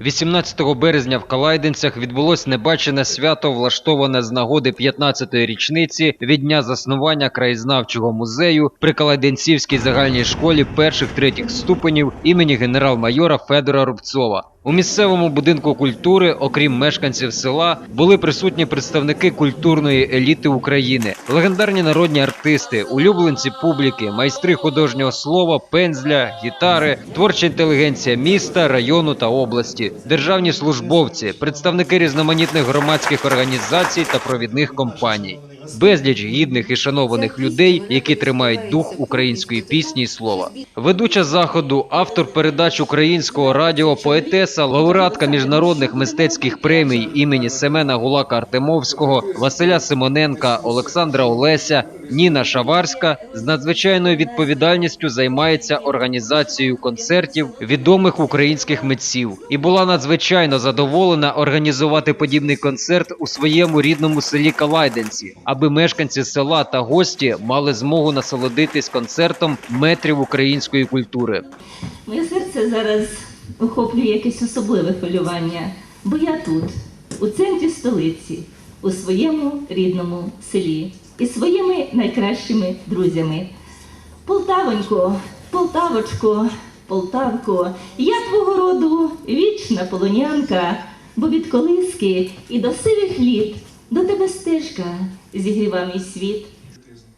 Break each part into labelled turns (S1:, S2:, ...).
S1: 18 березня в Калайдинцях відбулось небачене свято, влаштоване з нагоди 15-ї річниці від дня заснування краєзнавчого музею при Калайдинцівській загальній школі перших третіх ступенів імені генерал-майора Федора Рубцова. У місцевому будинку культури, окрім мешканців села, були присутні представники культурної еліти України, легендарні народні артисти, улюбленці публіки, майстри художнього слова, пензля, гітари, творча інтелігенція міста, району та області, державні службовці, представники різноманітних громадських організацій та провідних компаній. Безліч гідних і шанованих людей, які тримають дух української пісні і слова. Ведуча заходу, автор передач українського радіо, поетеса, лауреатка міжнародних мистецьких премій імені Семена Гулака Артемовського, Василя Симоненка, Олександра Олеся, Ніна Шаварська з надзвичайною відповідальністю займається організацією концертів відомих українських митців і була надзвичайно задоволена організувати подібний концерт у своєму рідному селі Калайденці, аби мешканці села та гості мали змогу насолодитись концертом метрів української культури.
S2: Моє серце зараз охоплює якесь особливе хвилювання, бо я тут, у центрі столиці, у своєму рідному селі і своїми найкращими друзями. Полтавонько, Полтавочко, Полтавко, я твого роду вічна полонянка, бо від колиски і до сивих літ до тебе стежка зігріва мій світ.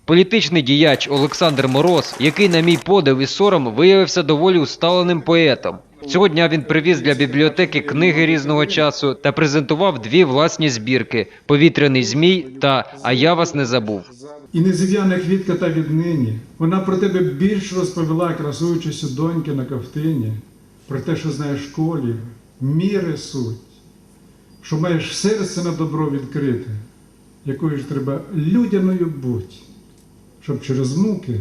S1: Політичний діяч Олександр Мороз, який, на мій подив і сором, виявився доволі усталеним поетом. Цього дня він привіз для бібліотеки книги різного часу та презентував дві власні збірки: Повітряний змій та А я вас не забув.
S3: І незів'яна квітка та віднині. Вона про тебе більш розповіла, красуючись у доньки на ковтині, про те, що знаєш школі, міри суть, що маєш серце на добро відкрите, якою ж треба людяною бути, щоб через муки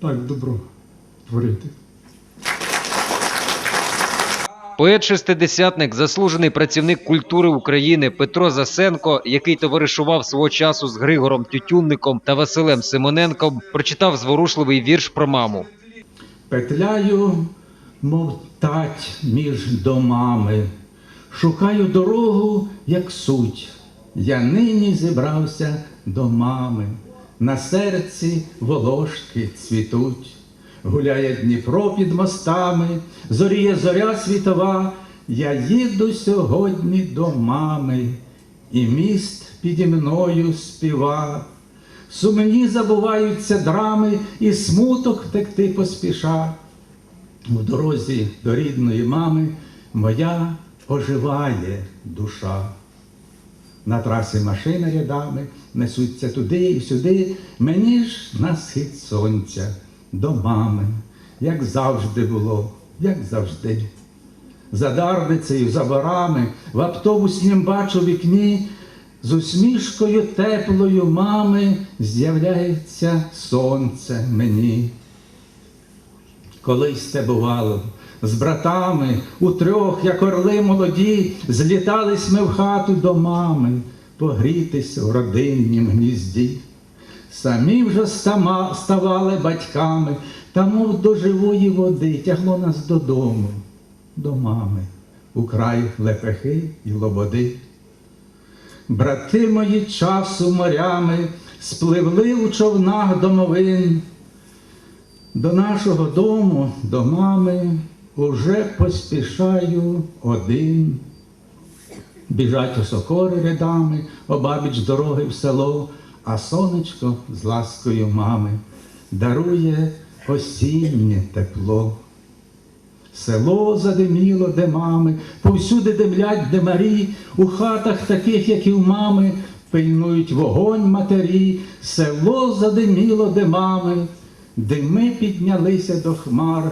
S3: так добро творити.
S1: Поет-шестидесятник, заслужений працівник культури України Петро Засенко, який товаришував свого часу з Григором Тютюнником та Василем Симоненком, прочитав зворушливий вірш про маму.
S4: Петляю, мов тать між домами, шукаю дорогу, як суть. Я нині зібрався до мами, на серці волошки цвітуть. Гуляє Дніпро під мостами, зоріє зоря світова. Я їду сьогодні до мами, і міст піді мною співа. Сумні забуваються драми, і смуток втекти поспіша. У дорозі до рідної мами моя оживає душа. На трасі машини рядами несуться туди і сюди, мені ж на схід сонця до мами, як завжди було, як завжди. За дарницею, за барами, в автобуснім бачу вікні, з усмішкою теплою мами з'являється сонце мені. Колись те бувало, з братами у трьох, як орли молоді, злітались ми в хату до мами, погрітись у родиннім гнізді. Самі вже сама ставали батьками, та мов до живої води тягло нас додому, до мами, у край лепехи і лободи. Брати мої часу морями спливли у човнах домовин. До нашого дому, до мами, уже поспішаю один. Біжать осокори рядами, обабіч дороги в село, а сонечко з ласкою мами дарує осіннє тепло. Село задиміло, де мами, повсюди димлять димарі, у хатах таких, як і в мами, пильнують вогонь матері, село задиміло, де мами, дими піднялися до хмар,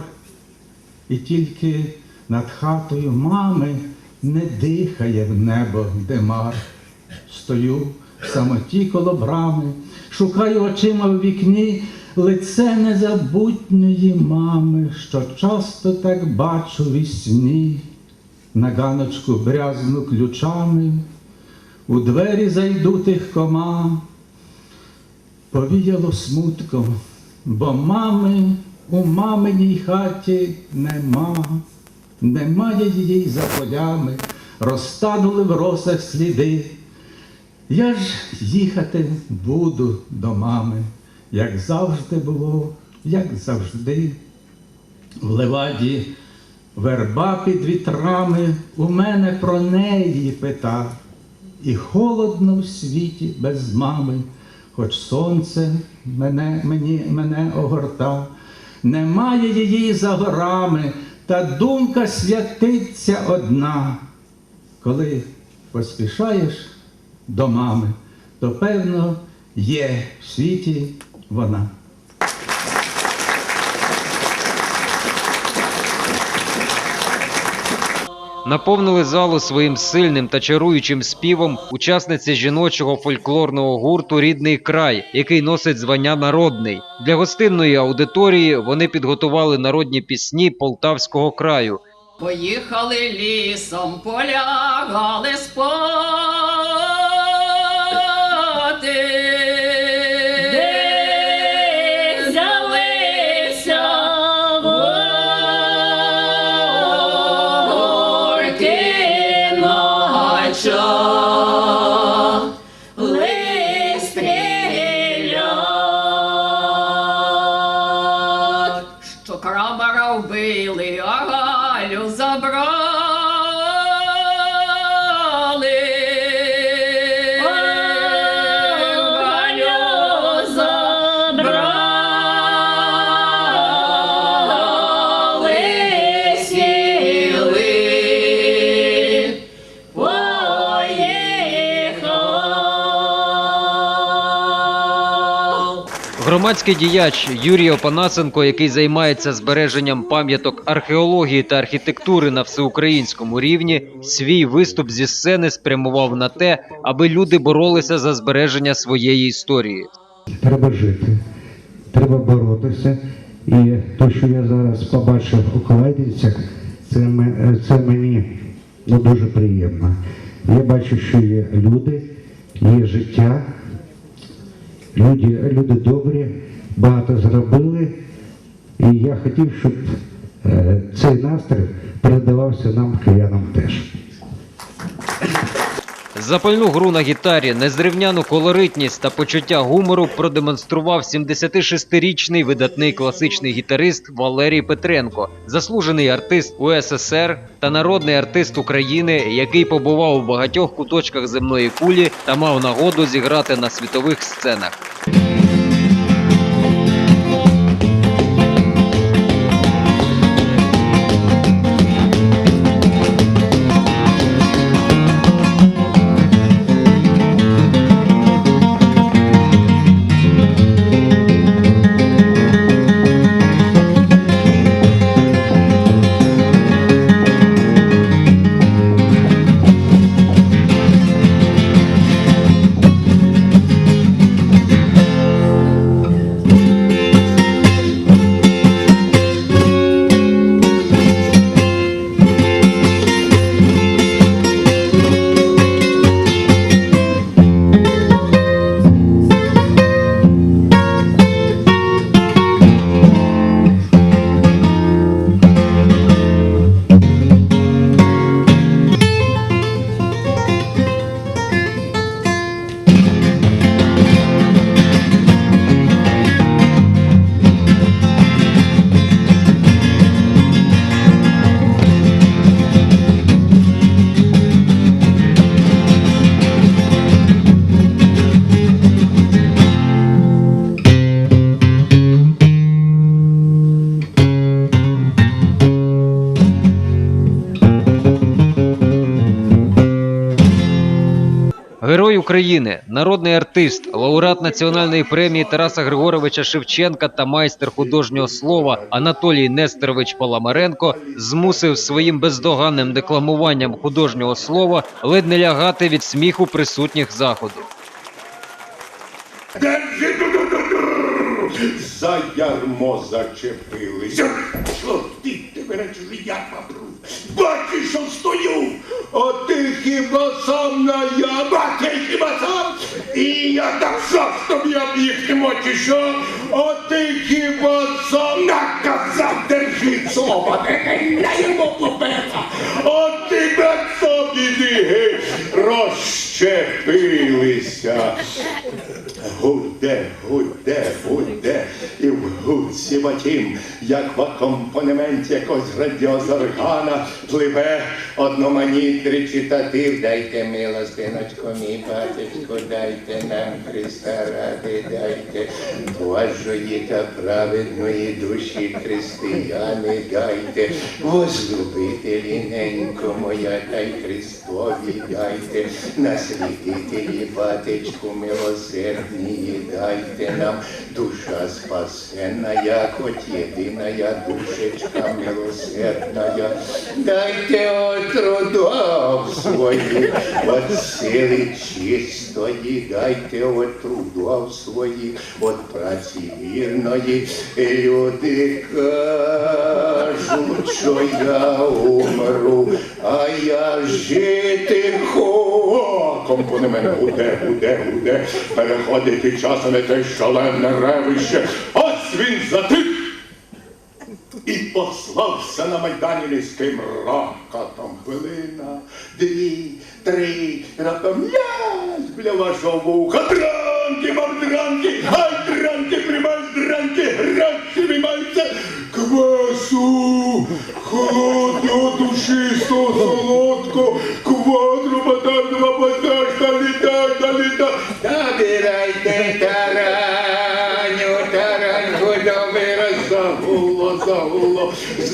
S4: і тільки над хатою мами не дихає в небо димар. Стою в самоті коло брами, шукаю очима в вікні лице незабутньої мами, що часто так бачу вісні, на ганочку брязну ключами, у двері зайду тихкома, повіяло смутком, бо мами у маминій хаті нема. немає її за полями, розтанули в росах сліди. Я ж їхати буду до мами, як завжди було, як завжди. В леваді верба під вітрами у мене про неї пита, і холодно в світі без мами, хоч сонце мене, мені, мене огорта, немає її за горами, та думка святиться одна. Коли поспішаєш до мами, то певно є в світі вона.
S1: Наповнили залу своїм сильним та чаруючим співом учасниці жіночого фольклорного гурту Рідний край, який носить звання народний. Для гостинної аудиторії вони підготували народні пісні Полтавського краю.
S5: Поїхали лісом, полягали спати.
S1: Громадський діяч Юрій Опанасенко, який займається збереженням пам'яток археології та архітектури на всеукраїнському рівні, свій виступ зі сцени спрямував на те, аби люди боролися за збереження своєї історії.
S6: Треба жити, треба боротися. І те, що я зараз побачив у Калайдівцях, це, це мені ну, дуже приємно. Я бачу, що є люди, є життя, люди, люди добрі, багато зробили. І я хотів, щоб е, цей настрій передавався нам, киянам теж.
S1: Запальну гру на гітарі, незрівняну колоритність та почуття гумору продемонстрував 76-річний видатний класичний гітарист Валерій Петренко, заслужений артист УССР та народний артист України, який побував у багатьох куточках земної кулі та мав нагоду зіграти на світових сценах. України, народний артист, лауреат національної премії Тараса Григоровича Шевченка та майстер художнього слова Анатолій Нестерович Паламаренко змусив своїм бездоганним декламуванням художнього слова ледь не лягати від сміху присутніх заходу.
S7: За ярмо зачепилися. Чорти тебе речі, я попру. Бачиш, що стою, а ти хіба сам на яма, ти хіба сам? І я так що ж тобі об'їхнемо, чи що? От ти хіба сам наказав держи соба, не йому побега. От тебе собі диги розщепилися. Гуде, гуде, гуде, гудці як в акомпанементі якогось радіозоргана, пливе одноманітний речитатив. Дайте милостиночку, мій батечку, дайте нам Христа ради, дайте Божої та праведної душі християни, дайте, возлюбителі ненько моя, та й Христові дайте, наслідителі батечку милосердні, дайте нам душа спасенна, як от єдиная душечка милосердная, дайте от трудов своїх, от сили чистої, дайте от трудов своїх, от праці вірної, люди кажуть, що я умру, а я жити хочу. Компонемент гуде, гуде, гуде, переходить і часом те шалене ревище. Ось він затих і послався на майдані низьким ракотом. Хвилина, дві, три, раптом лясь біля вашого вуха. Дранки, мардранки, ай, дранки, приймай дранки, гранки, виймаються. Квасу, холодного душистого, солодкого, квадру, батального, батаж, долітай, долітай. Набирайте тараню,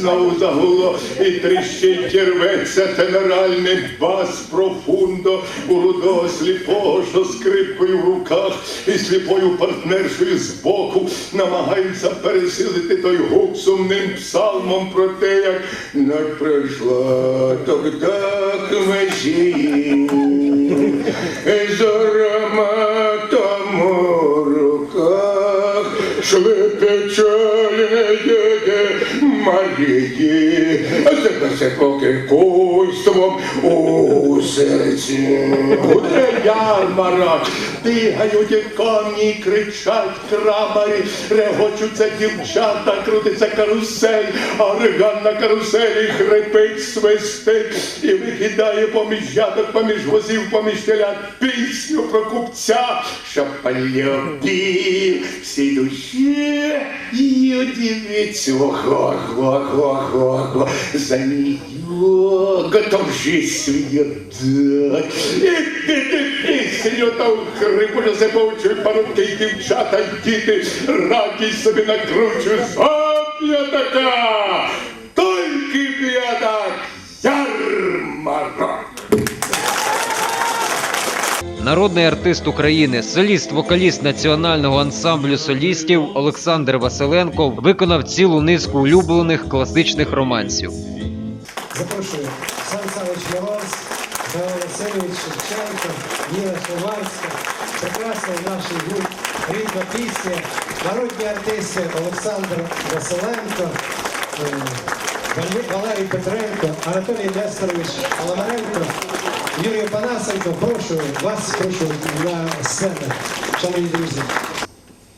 S7: Знову загуло, і тріщить і рветься теноральний бас профундо у рудого сліпого, що скрипкою в руках і сліпою партнершою збоку намагаються пересилити той гук сумним псалмом про те, як не прийшла тогда к межі з ароматом у руках шли печальні Марії, себе покіркуйством у серці. Буде ярмарок, бігають коні, кричать крамарі, регочуться дівчата, крутиться карусель, орган на каруселі хрипить, свистить. І викидає поміж ядок, поміж возів, поміж телят пісню про купця, що полюбив всі душі і удивиться, ого-го-го-го, за нее готов жизнь свою дать. ты ти, пісню там хрипу, заповчують парубки і дівчата, й діти, радість собі накручують, сопля така, тільки б'ядак, ярмарок.
S1: Народний артист України, соліст, вокаліст національного ансамблю солістів Олександр Василенко виконав цілу низку улюблених класичних романсів.
S8: Запрошую. Сан Саныч Мороз, Михайло Васильович Шевченко, Ніна Шеварська, прекрасний наш гурт рідна пісня, народні артисти Олександр Василенко, е, Валерій- Петренко, Анатолій Несторович Аламаренко, Юрій Панасенко. Прошу вас, прошу на сцену, шановні друзі.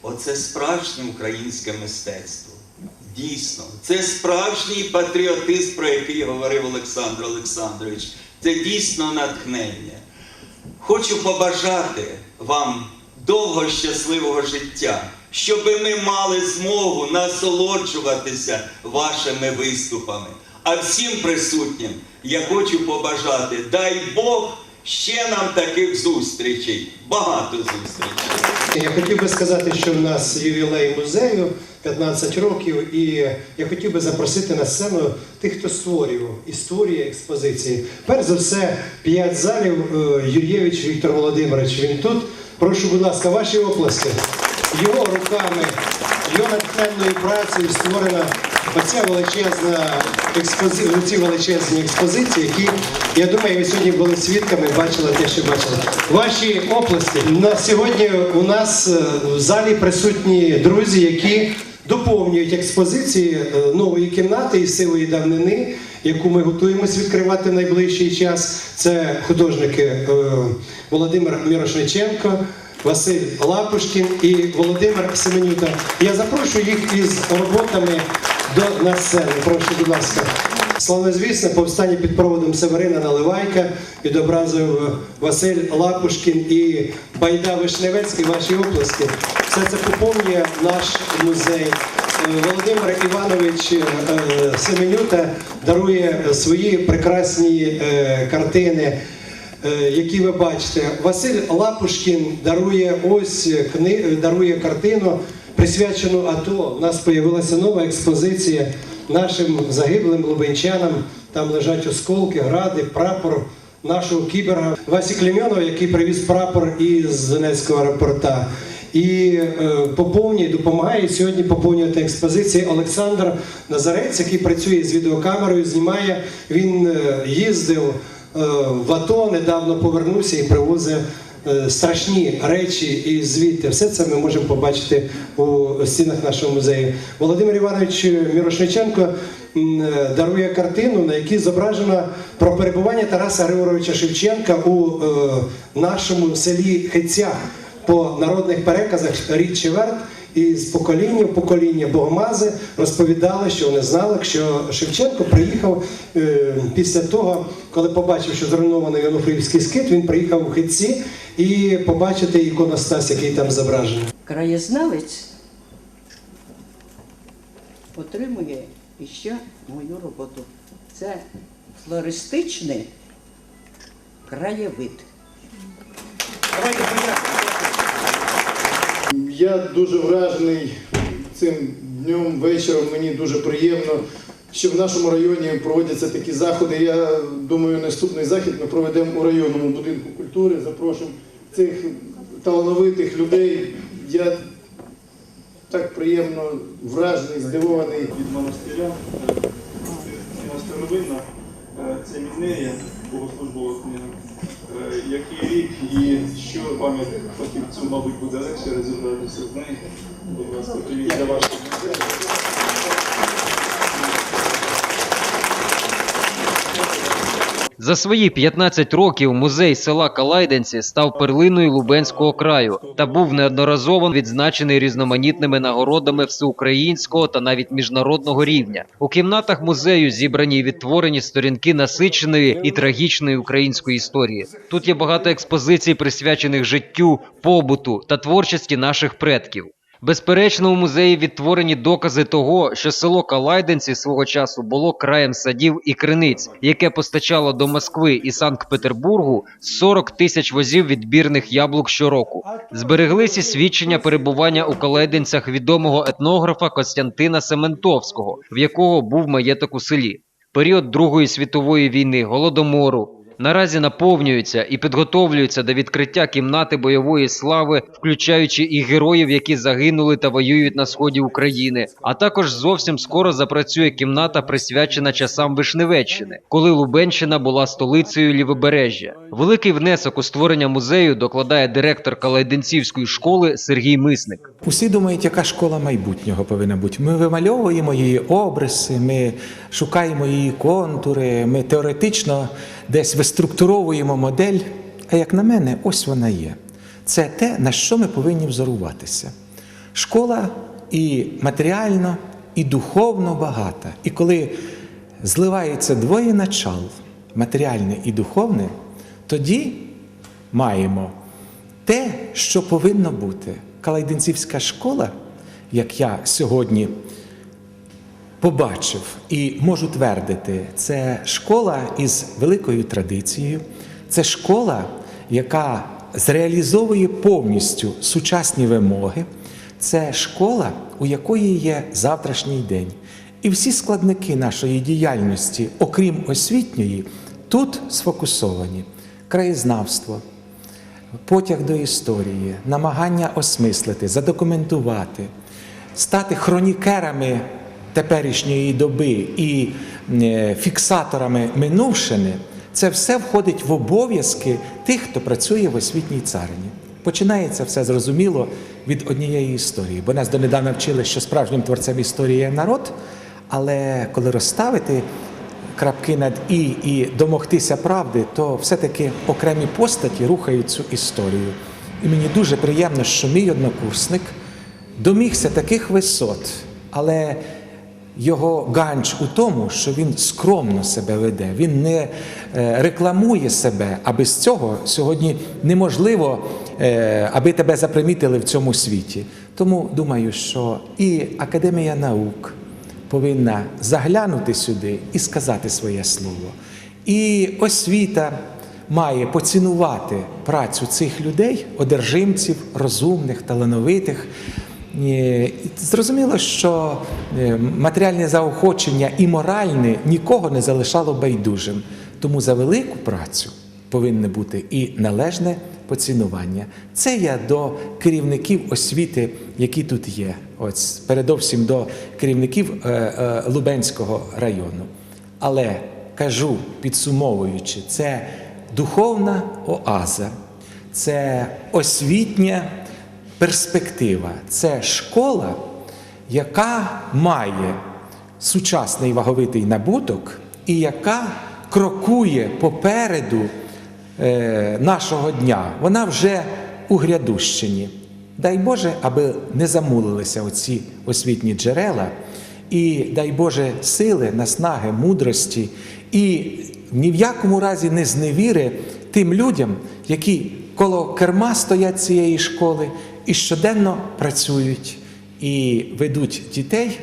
S9: Оце справжнє українське мистецтво. Дійсно, це справжній патріотизм, про який говорив Олександр Олександрович. Це дійсно натхнення. Хочу побажати вам довго щасливого життя, щоб ми мали змогу насолоджуватися вашими виступами. А всім присутнім я хочу побажати, дай Бог ще нам таких зустрічей, багато зустрічей.
S8: Я хотів би сказати, що в нас ювілей музею 15 років, і я хотів би запросити на сцену тих, хто створював історії експозиції. Перш за все, п'ять залів е, Юр'євич Віктор Володимирович. Він тут. Прошу, будь ласка, ваші оплески. Його руками, його натхненною працею створена оця величезна експозиція, ці величезні експозиції, які, я думаю, ви сьогодні були свідками, бачили те, що бачили. Ваші оплески. На сьогодні у нас е, в залі присутні друзі, які доповнюють експозиції е, нової кімнати із сивої давнини, яку ми готуємось відкривати в найближчий час. Це художники е, Володимир Мірошниченко, Василь Лапушкін і Володимир Семенюта. Я запрошую їх із роботами до на сцену. Прошу, будь ласка. Славнозвісне повстання під проводом Северина Наливайка відобразив Василь Лапушкін і Байда Вишневецький. Ваші оплески. Все це поповнює наш музей. Е, Володимир Іванович е, Семенюта дарує свої прекрасні е, картини. Е, які ви бачите. Василь Лапушкін дарує ось кни... дарує картину, присвячену АТО. У нас з'явилася нова експозиція нашим загиблим лубенчанам. Там лежать осколки, гради, прапор нашого кіберга Васі Клемьонова, який привіз прапор із Донецького аеропорта. І е, поповнює, допомагає сьогодні поповнювати експозиції Олександр Назарець, який працює з відеокамерою, знімає. Він е, їздив е, в АТО, недавно повернувся і привозить е, страшні речі і звідти. Все це ми можемо побачити у стінах нашого музею. Володимир Іванович Мірошниченко е, дарує картину, на якій зображено про перебування Тараса Григоровича Шевченка у е, нашому селі Хецях по народних переказах рід Чеверт. І з покоління в покоління богомази розповідали, що вони знали, що Шевченко приїхав е, після того, коли побачив, що зруйнований Януфрівський скит, він приїхав у Хитці і побачити іконостас, який там зображений.
S10: краєзнавець отримує іще мою роботу. Це флористичний краєвид.
S11: Я дуже вражений цим днем, вечором. Мені дуже приємно, що в нашому районі проводяться такі заходи. Я думаю, наступний захід ми проведемо у районному будинку культури. Запрошуємо цих талановитих людей. Я так приємно вражений, здивований.
S12: від монастиря. Е, е, це Мінея, богослужбова книга. Е, Який рік і що пам'ятник фахівцю, мабуть, буде легше розібратися з нею. Будь ласка, привіт для вашого.
S1: За свої 15 років музей села Калайденці став перлиною Лубенського краю та був неодноразово відзначений різноманітними нагородами всеукраїнського та навіть міжнародного рівня. У кімнатах музею зібрані і відтворені сторінки насиченої і трагічної української історії. Тут є багато експозицій, присвячених життю, побуту та творчості наших предків. Безперечно, у музеї відтворені докази того, що село Калайденці свого часу було краєм садів і криниць, яке постачало до Москви і Санкт-Петербургу 40 тисяч возів відбірних яблук щороку. Збереглися свідчення перебування у Калайденцях відомого етнографа Костянтина Сементовського, в якого був маєток у селі. Період Другої світової війни, голодомору, наразі наповнюються і підготовлюються до відкриття кімнати бойової слави, включаючи і героїв, які загинули та воюють на сході України. А також зовсім скоро запрацює кімната, присвячена часам Вишневеччини, коли Лубенщина була столицею Лівобережжя. Великий внесок у створення музею докладає директор Калайденцівської школи Сергій Мисник.
S13: Усі думають, яка школа майбутнього повинна бути. Ми вимальовуємо її обриси, ми шукаємо її контури, ми теоретично десь виструктуровуємо модель. А як на мене, ось вона є. Це те, на що ми повинні взоруватися. Школа і матеріально, і духовно багата. І коли зливається двоє начал, матеріальне і духовне, тоді маємо те, що повинно бути. Калайденцівська школа, як я сьогодні побачив і можу твердити, це школа із великою традицією, це школа, яка зреалізовує повністю сучасні вимоги, це школа, у якої є завтрашній день. І всі складники нашої діяльності, окрім освітньої, тут сфокусовані: краєзнавство, потяг до історії, намагання осмислити, задокументувати, стати хронікерами теперішньої доби і е, фіксаторами минувшини, це все входить в обов'язки тих, хто працює в освітній царині. Починається все зрозуміло від однієї історії, бо нас донедавна вчили, що справжнім творцем історії є народ, але коли розставити крапки над і і домогтися правди, то все-таки окремі постаті рухають цю історію. І мені дуже приємно, що мій однокурсник домігся таких висот, але його ганч у тому, що він скромно себе веде, він не е, рекламує себе, а без цього сьогодні неможливо, е, аби тебе запримітили в цьому світі. Тому думаю, що і Академія наук повинна заглянути сюди і сказати своє слово. І освіта має поцінувати працю цих людей, одержимців, розумних, талановитих. Е, Зрозуміло, що е, матеріальне заохочення і моральне нікого не залишало байдужим. Тому за велику працю повинне бути і належне поцінування. Це я до керівників освіти, які тут є. Ось передовсім до керівників е, Лубенського району. Але кажу, підсумовуючи, це духовна оаза, це освітня перспектива, це школа, яка має сучасний ваговитий набуток і яка крокує попереду е, нашого дня. Вона вже у Грядущині. Дай Боже, аби не замулилися оці освітні джерела, і дай Боже сили, наснаги, мудрості, і ні в якому разі не зневіри тим людям, які коло керма стоять цієї школи і щоденно працюють і ведуть дітей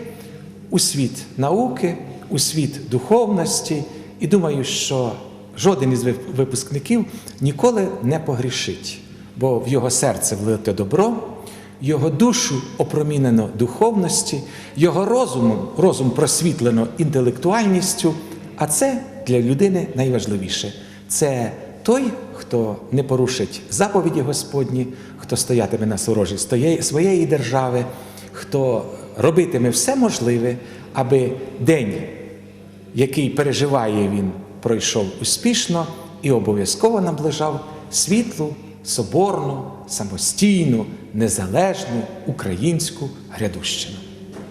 S13: у світ науки, у світ духовності. І думаю, що жоден із випускників ніколи не погрішить, бо в його серце влите добро, його душу опромінено духовності, його розумом, розум просвітлено інтелектуальністю. А це для людини найважливіше. Це той, хто не порушить заповіді Господні, хто стоятиме на сорожі своєї держави, хто робитиме все можливе, аби день, який переживає він, пройшов успішно і обов'язково наближав світлу, соборну, самостійну, незалежну українську грядущину.